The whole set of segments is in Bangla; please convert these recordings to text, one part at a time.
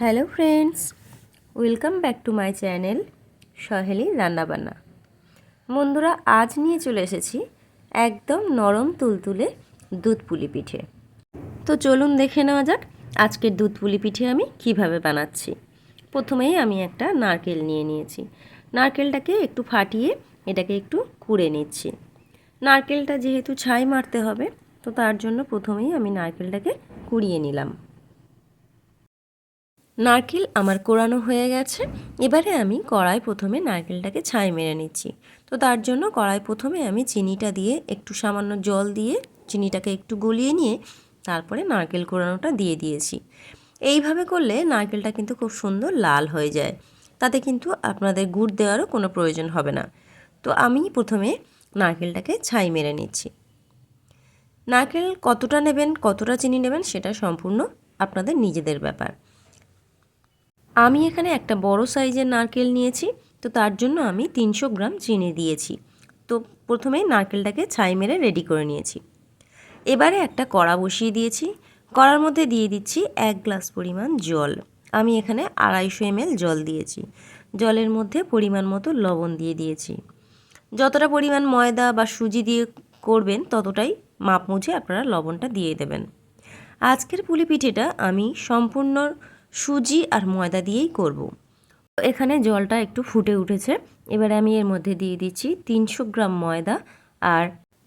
Hello friends, welcome back to my channel Saheli Rannabanna. বন্ধুরা, আজ নিয়ে চলে এসেছি একদম নরম তুলতুলে দুধ পুলি পিঠে। তো চলুন দেখে নেওয়া যাক আজকের দুধ পুলি পিঠে আমি কীভাবে বানাচ্ছি। প্রথমেই আমি একটা নারকেল নিয়ে নিয়েছি। নারকেলটাকে একটু ফাটিয়ে এটাকে একটু কুড়ে নিচ্ছি। নারকেলটা যেহেতু ছাই মারতে হবে, তো তার জন্য প্রথমেই আমি নারকেলটাকে কুড়িয়ে নিলাম। নারকেল আমার কোরানো হয়ে গেছে। এবারে আমি কড়াই প্রথমে নারকেলটাকে ছাই মেরে নিচ্ছি। তো তার জন্য কড়াই প্রথমে আমি চিনিটা দিয়ে একটু সামান্য জল দিয়ে চিনিটাকে একটু গলিয়ে নিয়ে তারপরে নারকেল কোরানোটা দিয়ে দিয়েছি। এইভাবে করলে নারকেলটা কিন্তু খুব সুন্দর লাল হয়ে যায়। তাতে কিন্তু আপনাদের গুড় দেওয়ারও কোনো প্রয়োজন হবে না। তো আমি প্রথমে নারকেলটাকে ছাই মেরে নিচ্ছি। নারকেল কতটা নেবেন, কতটা চিনি নেবেন সেটা সম্পূর্ণ আপনাদের নিজেদের ব্যাপার। আমি এখানে একটা বড় সাইজের নারকেল নিয়েছি, তো তার জন্য আমি তিনশো গ্রাম চিনি দিয়েছি। তো প্রথমেই নারকেলটাকে ছাই মেরে রেডি করে নিয়েছি। এবারে একটা কড়া বসিয়ে দিয়েছি। কড়ার মধ্যে দিয়ে দিচ্ছি এক গ্লাস পরিমাণ জল। আমি এখানে আড়াইশো এমএল জল দিয়েছি। জলের মধ্যে পরিমাণ মতো লবণ দিয়ে দিয়েছি। যতটা পরিমাণ ময়দা বা সুজি দিয়ে করবেন, ততটাই মাপ মুছে আপনারা লবণটা দিয়ে দেবেন। আজকের পুলি পিঠেটা আমি সম্পূর্ণ সুজি আর ময়দা দিয়েই করব। এখানে জলটা একটু ফুটে উঠেছে। এবারে আমি এর মধ্যে দিয়ে দিচ্ছি তিনশো গ্রাম ময়দা আর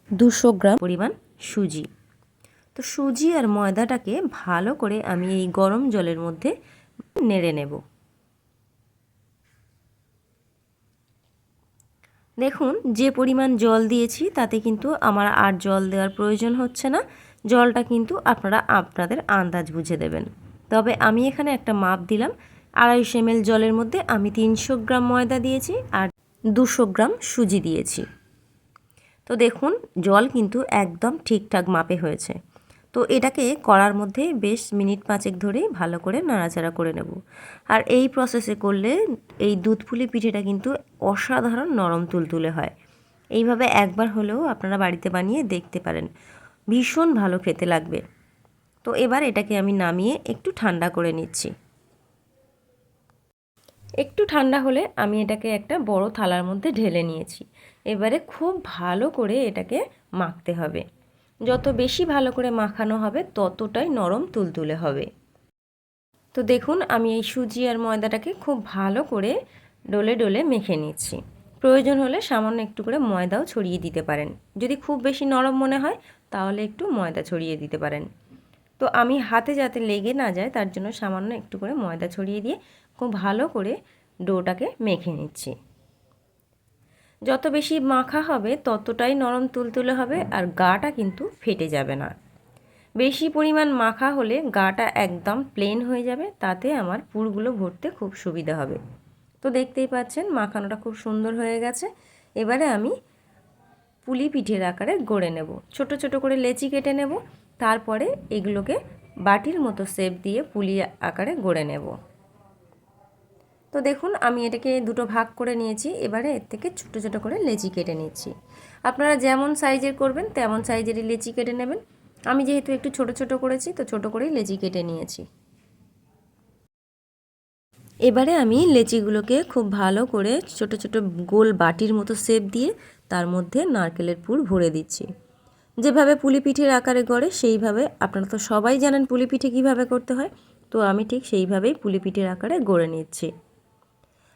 দুশো গ্রাম পরিমাণ সুজি। তো সুজি আর ময়দাটাকে ভালো করে আমি এই গরম জলের মধ্যে নেড়ে নেব। দেখুন, যে পরিমাণ জল দিয়েছি তাতে কিন্তু আমার আর জল দেওয়ার প্রয়োজন হচ্ছে না। জলটা কিন্তু আপনারা আপনাদের আন্দাজ বুঝে দেবেন। তবে আমি এখানে একটা মাপ দিলাম। আড়াইশো এম জলের মধ্যে আমি তিনশো গ্রাম ময়দা দিয়েছি আর দুশো গ্রাম সুজি দিয়েছি। তো দেখুন, জল কিন্তু একদম ঠিকঠাক মাপে হয়েছে। তো এটাকে কড়ার মধ্যে বেশ মিনিট পাঁচেক ধরেই ভালো করে নাড়াচাড়া করে নেব। আর এই প্রসেসে করলে এই দুধ পুলি পিঠেটা কিন্তু অসাধারণ নরম তুলতুলে হয়। এইভাবে একবার হলেও আপনারা বাড়িতে বানিয়ে দেখতে পারেন। ভীষণ ভালো খেতে লাগবে। তো এবার এটাকে আমি নামিয়ে একটু ঠান্ডা করে নিচ্ছি। একটু ঠান্ডা হলে আমি এটাকে একটা বড় থালার মধ্যে ঢেলে নিয়েছি। এবারে খুব ভালো করে এটাকে মাখতে হবে। যত বেশি ভালো করে মাখানো হবে, ততটাই নরম তুলতুলে হবে। তো দেখুন, আমি এই সুজি আর ময়দাটাকে খুব ভালো করে ডলে ডলে মেখে নিচ্ছি। প্রয়োজন হলে সামান্য একটু করে ময়দাও ছড়িয়ে দিতে পারেন। যদি খুব বেশি নরম মনে হয়, তাহলে একটু ময়দা ছড়িয়ে দিতে পারেন। তো আমি হাতে যাতে লেগে না যায়, তার জন্য সামান্য একটু করে ময়দা ছড়িয়ে দিয়ে খুব ভালো করে ডোটাকে মেখে নিচ্ছি। যত বেশি মাখা হবে, ততটাই নরম তুলতুলে হবে আর গাটা কিন্তু ফেটে যাবে না। বেশি পরিমাণ মাখা হলে গাটা একদম প্লেন হয়ে যাবে, তাতে আমার পুরগুলো ভরতে খুব সুবিধা হবে। তো দেখতেই পাচ্ছেন, মাখানোটা খুব সুন্দর হয়ে গেছে। এবারে আমি পুলি পিঠের আকারে গড়ে নেব। ছোট ছোট করে লেচি কেটে নেব। তারপরে এগুলোকে বাটির মতো শেপ দিয়ে পুলি আকারে গড়ে নেব। তো দেখুন, আমি এটাকে দুটো ভাগ করে নিয়েছি, এবারে এর থেকে ছোটো ছোটো করে লেচি কেটে নিচ্ছি। আপনারা যেমন সাইজের করবেন, তেমন সাইজেরই লেচি কেটে নেবেন। আমি যেহেতু একটু ছোট ছোট করেছি, তো ছোট করেই লেচি কেটে নিয়েছি। এবারে আমি লেচিগুলোকে খুব ভালো করে ছোট ছোট গোল বাটির মতো শেপ দিয়ে তার মধ্যে নারকেলের পুর ভরে দিচ্ছি। যেভাবে পুলি পিঠের আকারে গড়ে, সেইভাবে আপনারা তো সবাই জানেন পুলি পিঠে কীভাবে করতে হয়। তো আমি ঠিক সেইভাবেই পুলি পিঠের আকারে গড়ে নিচ্ছি।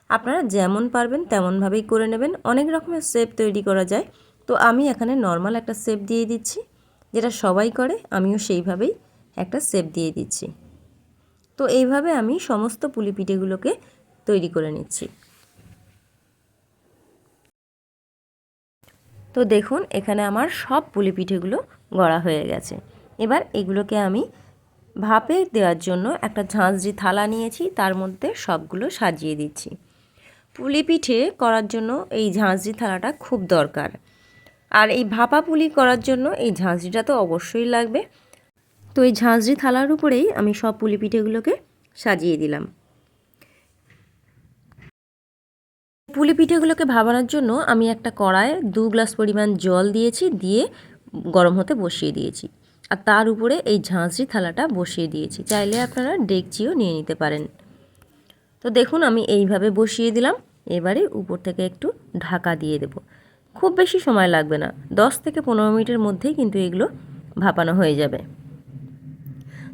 আপনারা যেমন পারবেন তেমনভাবেই করে নেবেন। অনেক রকমের শেপ তৈরি করা যায়। তো আমি এখানে নর্মাল একটা শেপ দিয়ে দিচ্ছি, যেটা সবাই করে, আমিও সেইভাবেই একটা শেপ দিয়ে দিচ্ছি। তো এইভাবে আমি সমস্ত পুলি পিঠেগুলোকে তৈরি করে নিচ্ছি। তো দেখুন, এখানে আমার সব পুলি পিঠেগুলো গড়া হয়ে গেছে। এবার এগুলোকে আমি ভাপে দেওয়ার জন্য একটা ঝাঁঝরি থালা নিয়েছি, তার মধ্যে সবগুলো সাজিয়ে দিচ্ছি। পুলি পিঠে করার জন্য এই ঝাঁঝরি থালাটা খুব দরকার। আর এই ভাপা পুলি করার জন্য এই ঝাঁঝরিটা তো অবশ্যই লাগবে। তো এই ঝাঁঝরি থালার উপরেই আমি সব পুলি পিঠেগুলোকে সাজিয়ে দিলাম। পুলি পিঠেগুলোকে ভাবানোর জন্য আমি একটা কড়ায় দু গ্লাস পরিমাণ জল দিয়েছি, দিয়ে গরম হতে বসিয়ে দিয়েছি। আর তার উপরে এই ঝাঁঝরি থালাটা বসিয়ে দিয়েছি। চাইলে আপনারা ডেকচিও নিয়ে নিতে পারেন। তো দেখুন, আমি এইভাবে বসিয়ে দিলাম। এবারে উপর থেকে একটু ঢাকা দিয়ে দেব। খুব বেশি সময় লাগবে না। দশ থেকে পনেরো মিনিটের মধ্যেই কিন্তু এগুলো ভাপানো হয়ে যাবে।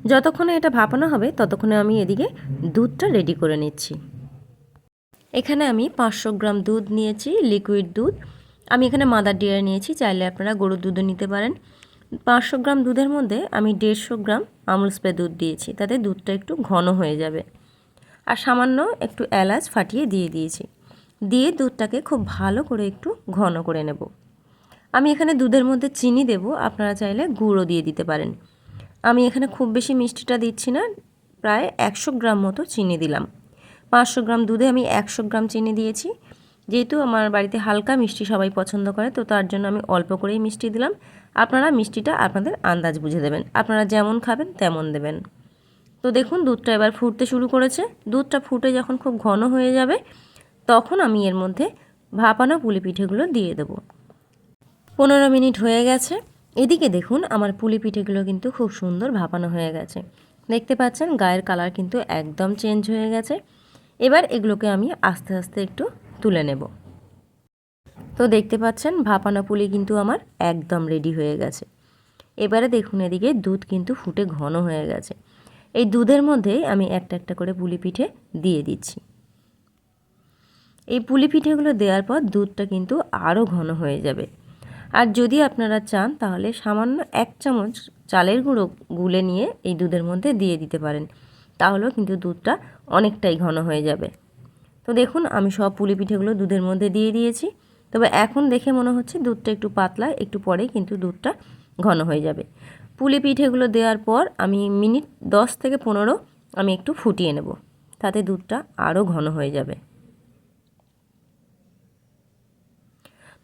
যতক্ষণে এটা ভাপানো হবে, ততক্ষণে আমি এদিকে দুধটা রেডি করে নিচ্ছি। এখানে আমি পাঁচশো গ্রাম দুধ নিয়েছি লিকুইড দুধ। আমি এখানে মাদার ডিয়ার নিয়েছি, চাইলে আপনারা গরুর দুধও নিতে পারেন। পাঁচশো গ্রাম দুধের মধ্যে আমি দেড়শো গ্রাম আমুল স্প্রে দুধ দিয়েছি, তাতে দুধটা একটু ঘন হয়ে যাবে। আর সামান্য একটু এলাচ ফাটিয়ে দিয়ে দিয়েছি। দিয়ে দুধটাকে খুব ভালো করে একটু ঘন করে নেব। আমি এখানে দুধের মধ্যে চিনি দেব, আপনারা চাইলে গুঁড়ো দিয়ে দিতে পারেন। আমি এখানে খুব বেশি মিষ্টিটা দিচ্ছি না, প্রায় একশো গ্রাম মতো চিনি দিলাম। পাঁচশো গ্রাম দুধে আমি একশো গ্রাম চিনি দিয়েছি। যেহেতু আমার বাড়িতে হালকা মিষ্টি সবাই পছন্দ করে, তো তার জন্য আমি অল্প করেই মিষ্টি দিলাম। আপনারা মিষ্টিটা আপনাদের আন্দাজ বুঝে দেবেন। আপনারা যেমন খাবেন তেমন দেবেন। তো দেখুন, দুধটা এবার ফুটতে শুরু করেছে। দুধটা ফুটে যখন খুব ঘন হয়ে যাবে, তখন আমি এর মধ্যে ভাপানো পুলি পিঠেগুলো দিয়ে দেবো। পনেরো মিনিট হয়ে গেছে। এদিকে দেখুন, আমার পুলি পিঠেগুলো কিন্তু খুব সুন্দর ভাপানো হয়ে গেছে। দেখতে পাচ্ছেন, গায়ের কালার কিন্তু একদম চেঞ্জ হয়ে গেছে। এবার এগুলোকে আমি আস্তে আস্তে একটু তুলে নেব। তো দেখতে পাচ্ছেন, ভাপানো পুলি কিন্তু আমার একদম রেডি হয়ে গেছে। এবারে দেখুন এদিকে দুধ কিন্তু ফুটে ঘন হয়ে গেছে। এই দুধের মধ্যেই আমি একটা একটা করে পুলি পিঠে দিয়ে দিচ্ছি। এই পুলি পিঠেগুলো দেওয়ার পর দুধটা কিন্তু আরও ঘন হয়ে যাবে। আর যদি আপনারা চান, তাহলে সামান্য এক চামচ চালের গুঁড়ো গুলে নিয়ে এই দুধের মধ্যে দিয়ে দিতে পারেন। তাহলেও কিন্তু দুধটা অনেকটাই ঘন হয়ে যাবে। তো দেখুন, আমি সব পুলি পিঠেগুলো দুধের মধ্যে দিয়ে দিয়েছি। তবে এখন দেখে মনে হচ্ছে দুধটা একটু পাতলা, একটু পরে কিন্তু দুধটা ঘন হয়ে যাবে। পুলি পিঠেগুলো দেওয়ার পর আমি মিনিট দশ থেকে পনেরো আমি একটু ফুটিয়ে নেব, তাতে দুধটা আরও ঘন হয়ে যাবে।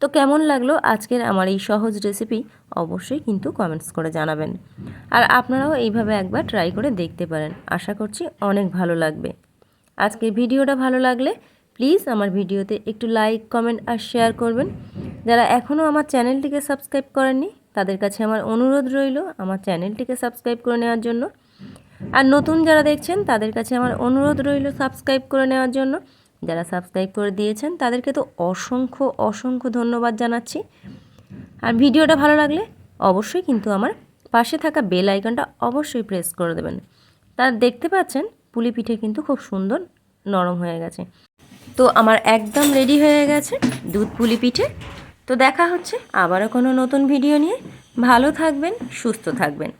তো কেমন লাগল আজকের আমার এই সহজ রেসিপি অবশ্যই কিন্তু কমেন্টস করে জানাবেন। আর আপনারাও এইভাবে একবার ট্রাই করে দেখতে পারেন। আশা করছি অনেক ভালো লাগবে। আজকের ভিডিওটা ভালো লাগলে প্লিজ আমার ভিডিওতে একটু লাইক কমেন্ট আর শেয়ার করবেন। যারা এখনও আমার চ্যানেলটিকে সাবস্ক্রাইব করেননি, তাদের কাছে আমার অনুরোধ রইল আমার চ্যানেলটিকে সাবস্ক্রাইব করে নেওয়ার জন্য। আর নতুন যারা দেখছেন, তাদের কাছে আমার অনুরোধ রইল সাবস্ক্রাইব করে নেওয়ার জন্য। যারা সাবস্ক্রাইব করে দিয়েছেন, তাদেরকে তো অসংখ্য অসংখ্য ধন্যবাদ জানাচ্ছি। আর ভিডিওটা ভালো লাগলে অবশ্যই কিন্তু আমার পাশে থাকা বেল আইকনটা অবশ্যই প্রেস করে দেবেন। তার দেখতে পাচ্ছেন, পুলি পিঠে কিন্তু খুব সুন্দর নরম হয়ে গেছে। তো আমার একদম রেডি হয়ে গেছে দুধ পুলি পিঠে। তো দেখা হচ্ছে আবারও কোনো নতুন ভিডিও নিয়ে। ভালো থাকবেন, সুস্থ থাকবেন।